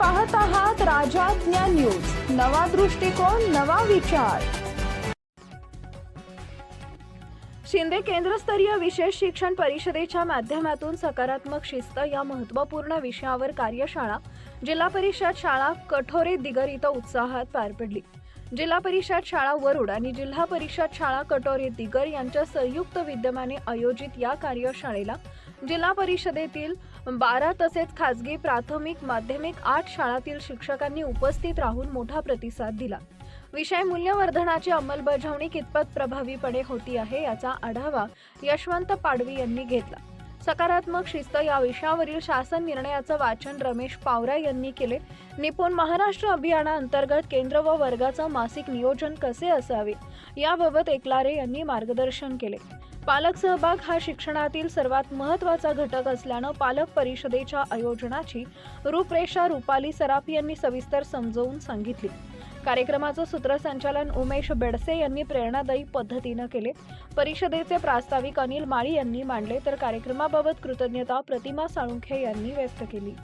पाहत आहात राजाज्ञा न्यूज. नवा दृष्टिकोन नवा विचार. शिंदे केंद्रस्तरीय विशेष शिक्षण परिषदेच्या माध्यमातून सकारात्मक शिस्त या महत्त्वपूर्ण विषयावर कार्यशाळा जिल्हा परिषद शाळा कठोरे दिगर इथं उत्साहात पार पडली. जिल्हा परिषद शाळा वरुड आणि जिल्हा परिषद शाळा कटोरे दिगर यांच्या संयुक्त विद्यमाने आयोजित या कार्यशाळेला जिल्हा परिषदेतील बारा तसेच खासगी प्राथमिक माध्यमिक आठ शाळातील शिक्षकांनी उपस्थित राहून मोठा प्रतिसाद दिला. विषय मूल्यवर्धनाची अंमलबजावणी कितपत प्रभावीपणे होती आहे याचा आढावा यशवंत पाडवी यांनी घेतला. सकारात्मक शिस्त या विषयावरील शासन निर्णयाचं वाचन रमेश पावरा यांनी केले. निपुण महाराष्ट्र अभियानाअंतर्गत केंद्र व वर्गाचं मासिक नियोजन कसे असावे? याबाबत एकलारे यांनी मार्गदर्शन केले. पालक सहभाग हा शिक्षणातील सर्वात महत्त्वाचा घटक असल्यानं पालक परिषदेच्या आयोजनाची रूपरेषा रुपाली सराफ यांनी सविस्तर समजवून सांगितली. कार्यक्रमाचं सूत्रसंचालन उमेश बेडसे यांनी प्रेरणादायी पद्धतीनं केले. परिषदेचे प्रास्ताविक अनिल माळी यांनी मांडले तर कार्यक्रमाबाबत कृतज्ञता प्रतिमा साळुंखे यांनी व्यक्त केली.